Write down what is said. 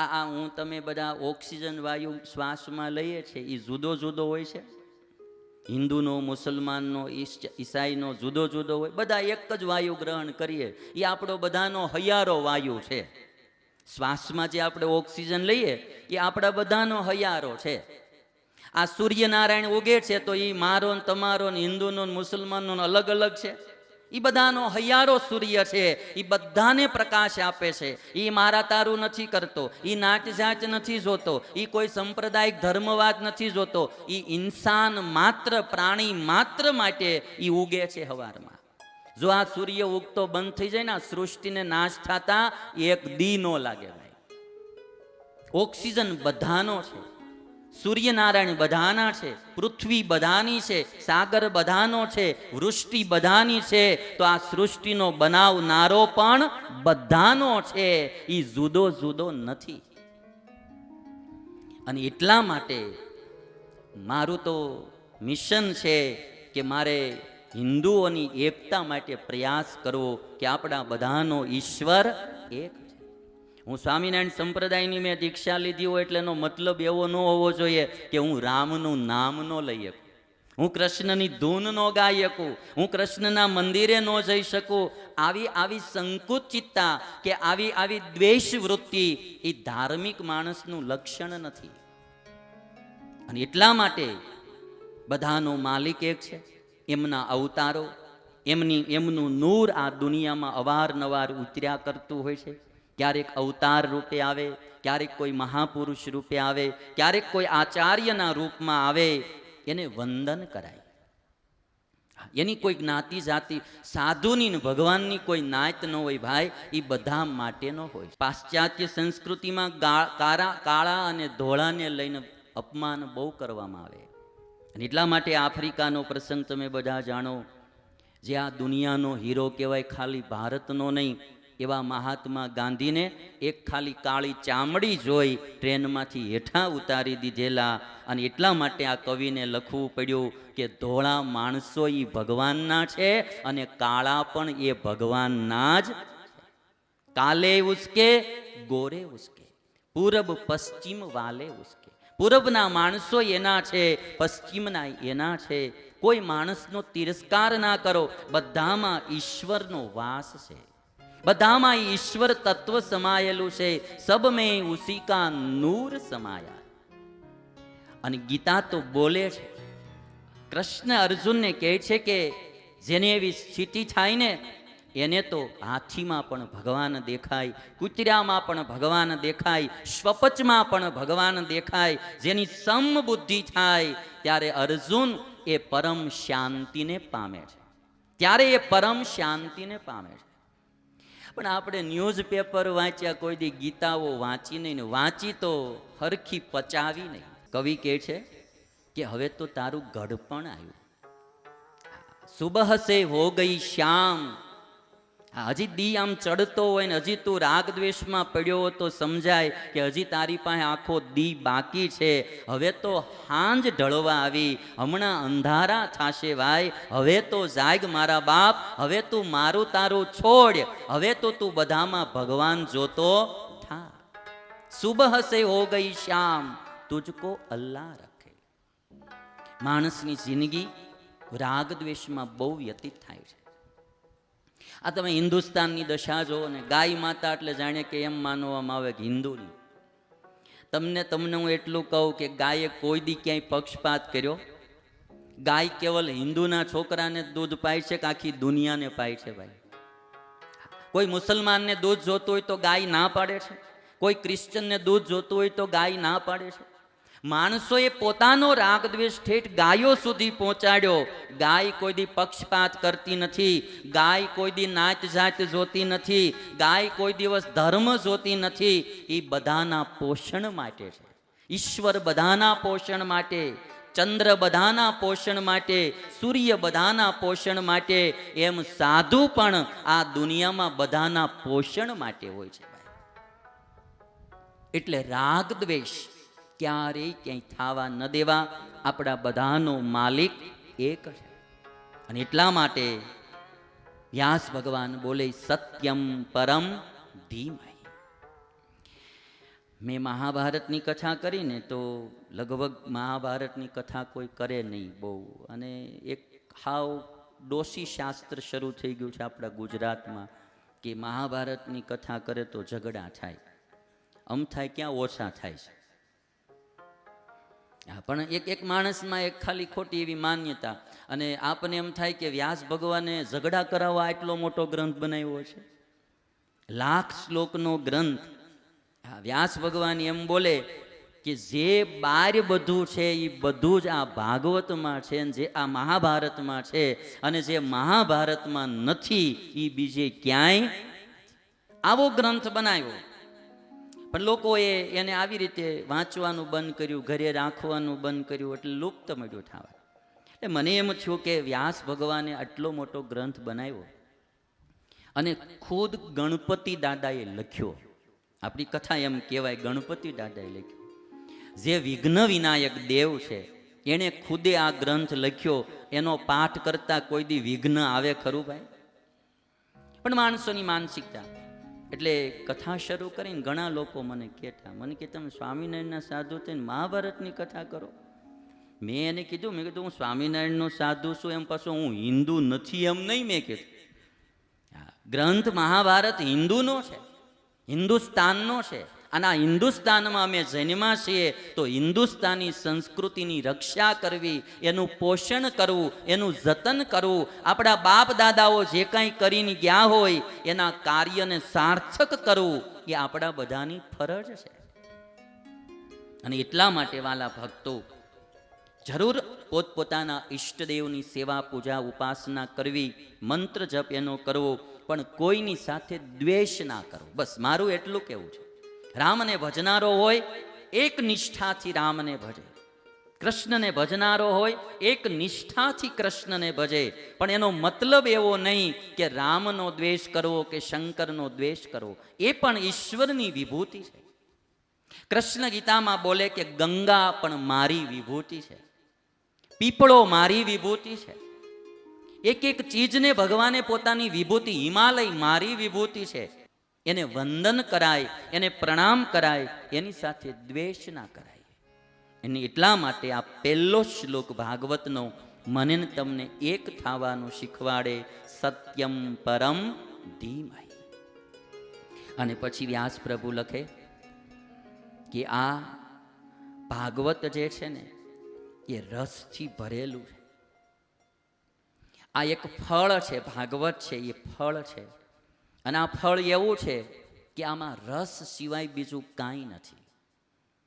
આ આ હું તમે બધા ઓક્સિજન વાયુ શ્વાસમાં લઈએ છીએ એ જુદો જુદો હોય છે. હિન્દુનો, મુસલમાનનો ઈસ- ઈસાઈનો જુદો જુદો હોય. બધા એક જ વાયુ ગ્રહણ કરીએ. એ આપણો બધાનો હૈયારો વાયુ છે. શ્વાસમાં જે આપણે ઓક્સિજન લઈએ એ આપણા બધાનો હૈયારો છે. આ સૂર્યનારાયણ ઉગે છે તો એ મારો ને તમારો ને હિન્દુનો ને મુસલમાનનો અલગ અલગ છે. એ બધાનો હૈયારો સૂર્ય છે. એ બધાને પ્રકાશ આપે છે. એ મારા તારું નથી કરતો. એ નાચ જાચ નથી જોતો. એ કોઈ સંપ્રદાયિક ધર્મવાદ નથી જોતો. એ ઇન્સાન માત્ર, પ્રાણી માત્ર માટે એ ઉગે છે હવારમાં. જો આ સૂર્ય ઉગતો બંધ થઈ જાય ને સૃષ્ટિને નાશ થતા, એક દી નો લાગે ભાઈ. ઓક્સિજન બધાનો છે. સૂર્યનારાયણ બધાના છે, પૃથ્વી બધાની છે, સાગર બધાનો છે, વૃષ્ટિ બધાની છે, તો આ સૃષ્ટિનો બનાવનારો પણ બધાનો છે. એ જુદો જુદો નથી. અને એટલા માટે મારું તો મિશન છે કે મારે હિન્દુઓની એકતા માટે પ્રયાસ કરવો કે આપણા બધાનો ઈશ્વર એક હું સ્વામિનારાયણ સંપ્રદાયની મેં દીક્ષા લીધી હોય એટલે એનો મતલબ એવો ન હોવો જોઈએ કે હું રામનું નામ ન લઈ શકું. હું કૃષ્ણની ધૂન ન ગાઈ શકું. હું કૃષ્ણના મંદિરે ન જઈ શકું. આવી આવી સંકુચિતતા કે આવી આવી દ્વેષ વૃત્તિ એ ધાર્મિક માણસનું લક્ષણ નથી. અને એટલા માટે બધાનો માલિક એક છે, એમના અવતારો, એમની, એમનું નૂર આ દુનિયામાં અવારનવાર ઉતર્યા કરતું હોય છે. ક્યારેક અવતાર રૂપે આવે, ક્યારેક કોઈ મહાપુરુષ રૂપે આવે, ક્યારેક કોઈ આચાર્યના રૂપમાં આવે, એને વંદન કરાય. એની કોઈ જ્ઞાતિ જાતિ, સાધુની ભગવાનની કોઈ નાત ન હોય ભાઈ, એ બધા માટેનો હોય પાશ્ચાત્ય સંસ્કૃતિમાં કાળા કાળા અને ધોળાને લઈને અપમાન બહુ કરવામાં આવે. અને એટલા માટે આફ્રિકાનો પ્રસંગ તમે બધા જાણો, જે આ દુનિયાનો હીરો કહેવાય, ખાલી ભારતનો નહીં એવા મહાત્મા ગાંધીને એક ખાલી કાળી ચામડી જોઈ ટ્રેનમાંથી હેઠા ઉતારી દીધેલા. અને એટલા માટે આ કવિને લખવું પડ્યું કે ધોળા માણસો એ ભગવાનના છે અને કાળા પણ એ ભગવાનના જ કાલે ઉસકે, ગોરે ઉસકે. પૂરબ પશ્ચિમ વાલે ઉસકે. પૂરબના માણસો એના છે, પશ્ચિમના એના છે. કોઈ માણસનો તિરસ્કાર ના કરો, બધામાં ઈશ્વરનો વાસ છે. બધામાં ઈશ્વર તત્વ સમાયેલું છે. સબ મેં ઉસી નૂર સમાયા. અને ગીતા તો બોલે છે. કૃષ્ણ અર્જુનને કહે છે કે જેને એવી સ્થિતિ થાય ને, એને તો હાથીમાં પણ ભગવાન દેખાય, કૂતરામાં પણ ભગવાન દેખાય શ્વપચમાં પણ ભગવાન દેખાય, જેની સમબુદ્ધિ થાય, ત્યારે અર્જુન એ પરમ શાંતિને પામે છે. ત્યારે એ પરમ શાંતિને પામે છે. પણ આપણે ન્યૂઝપેપર વાંચ્યા, કોઈ દી ગીતાઓ વાંચી નહીં ને વાંચી તો હરખી પચાવી નહીં. કવિ કહે છે કે હવે તો તારું ગઢપણ આવ્યું. સુબહ સે હો ગઈ શ્યામ હજી દી આમ ચડતો હોય ને, હજી તું રાગ દ્વેષમાં પડ્યો તો સમજાય કે હજી તારી પાસે આખો દી બાકી છે. હવે તો હાંજ ઢળવા આવી. હમણાં અંધારા થાશે ભાઈ. હવે તો જાગ મારા બાપ. હવે તું મારું તારું છોડ. હવે તો તું બધામાં ભગવાન જોતો થા. સુબહ સે હો ગઈ શ્યામ. તુજકો અલ્લાહ રખે. માણસની જિંદગી રાગ દ્વેષમાં બહુ વ્યતીત થાય છે. આ તમે હિન્દુસ્તાનની દશા જુઓ ને ગાય માતા એટલે જાણે કે એમ માનવામાં આવે કે હિન્દુની. તમને તમને હું એટલું કહું કે ગાયે કોઈ દી ક્યાંય પક્ષપાત કર્યો? ગાય કેવલ હિન્દુના છોકરાને દૂધ પાય છે કે આખી દુનિયાને પાય છે ભાઈ? કોઈ મુસલમાનને દૂધ જોતું હોય તો ગાય ના પાડે છે? કોઈ ક્રિશ્ચનને દૂધ જોતું હોય તો ગાય ના પાડે છે? માણસોએ પોતાનો રાગ દ્વેષ ઠેઠ ગાયો સુધી પહોંચાડ્યો. ગાય કોઈ દી પક્ષપાત કરતી નથી. ગાય કોઈ દી નાચ જાત જોતી નથી. ગાય કોઈ દિવસ ધર્મ જોતી નથી. એ બધાના પોષણ માટે છે. ઈશ્વર બધાના પોષણ માટે, ચંદ્ર બધાના પોષણ માટે, સૂર્ય બધાના પોષણ માટે, એમ સાધુ પણ આ દુનિયામાં બધાના પોષણ માટે હોય છે. એટલે રાગ દ્વેષ ક્યારેય ક્યાંય થવા ન દેવા. આપણા બધાનો માલિક એક છે. અને એટલા માટે વ્યાસ ભગવાન બોલે, સત્યમ પરમ ધીમય મેં મહાભારતની કથા કરીને તો લગભગ મહાભારતની કથા કોઈ કરે નહીં બહુ. અને એક હાવ ડોસી શાસ્ત્ર શરૂ થઈ ગયું છે આપણા ગુજરાતમાં કે મહાભારતની કથા કરે તો ઝઘડા થાય. આમ થાય ક્યાં ઓછા થાય છે? હા પણ એક એક માણસમાં એક ખાલી ખોટી એવી માન્યતા. અને આપને એમ થાય કે વ્યાસ ભગવાને ઝઘડા કરાવવા આટલો મોટો ગ્રંથ બનાવ્યો છે? લાખ શ્લોકનો ગ્રંથ. હા, વ્યાસ ભગવાન એમ બોલે કે જે બાર બધું છે એ બધું જ આ ભાગવતમાં છે અને જે આ મહાભારતમાં છે અને જે મહાભારતમાં નથી એ બીજે ક્યાંય આવો ગ્રંથ બનાવ્યો. પણ લોકોએ એને આવી રીતે વાંચવાનું બંધ કર્યું, ઘરે રાખવાનું બંધ કર્યું એટલે લુપ્ત મળ્યું થવા એટલે મને એમ થયું કે વ્યાસ ભગવાને આટલો મોટો ગ્રંથ બનાવ્યો અને ખુદ ગણપતિ દાદાએ લખ્યો. આપણી કથા એમ કહેવાય, ગણપતિ દાદાએ લખ્યો. જે વિઘ્ન વિનાયક દેવ છે, એણે ખુદે આ ગ્રંથ લખ્યો. એનો પાઠ કરતા કોઈ દી વિઘ્ન આવે ખરું ભાઈ? પણ માણસોની માનસિકતા. એટલે કથા શરૂ કરીને ઘણા લોકો મને કહેતા, મને કે તમે સ્વામિનારાયણના સાધુ થઈને મહાભારતની કથા કરો. મેં એને કીધું, મેં કીધું, હું સ્વામિનારાયણનો સાધુ છું. એમ પાછો, હું હિન્દુ નથી એમ નહીં મેં કીધું. ગ્રંથ મહાભારત હિન્દુનો છે, હિન્દુસ્તાનનો છે. અને આ હિન્દુસ્તાનમાં અમે જન્મા છીએ, તો હિન્દુસ્તાની સંસ્કૃતિની રક્ષા કરવી, એનું પોષણ કરવું, એનું જતન કરવું, આપણા બાપ દાદાઓ જે કાંઈ કરીને ગયા હોય, એના કાર્યને સાર્થક કરવું, એ આપણા બધાની ફરજ છે. અને એટલા માટે વાલા ભક્તો, જરૂર પોતપોતાના ઈષ્ટદેવની સેવા, પૂજા, ઉપાસના કરવી, મંત્ર જપ એનો કરવો, પણ કોઈની સાથે દ્વેષ ના કરવો બસ મારું એટલું કેવું છે. રામને ભજનારો હોય, એક નિષ્ઠાથી રામને ભજે. કૃષ્ણને ભજનારો હોય, એક નિષ્ઠાથી કૃષ્ણને ભજે. પણ એનો મતલબ એવો નહીં કે રામનો દ્વેષ કરવો કે શંકરનો દ્વેષ કરવો. એ પણ ઈશ્વરની વિભૂતિ છે. કૃષ્ણ ગીતામાં બોલે કે ગંગા પણ મારી વિભૂતિ છે. પીપળો મારી વિભૂતિ છે. એક એક ચીજને ભગવાને પોતાની વિભૂતિ હિમાલય મારી વિભૂતિ છે. એને વંદન કરાય, એને પ્રણામ કરાય, એની સાથે દ્વેષ ના કરાય. એને એટલા માટે આ પહેલો શ્લોક ભાગવતનો મને તમને એક થવાનું શીખવાડે, સત્યમ પરમ ધીમાય અને પછી વ્યાસ પ્રભુ લખે કે આ ભાગવત જે છે ને, એ રસથી ભરેલું છે. આ એક ફળ છે, ભાગવત છે, એ ફળ છે. અને આ ફળ એવું છે કે આમાં રસ સિવાય બીજું કાંઈ નથી.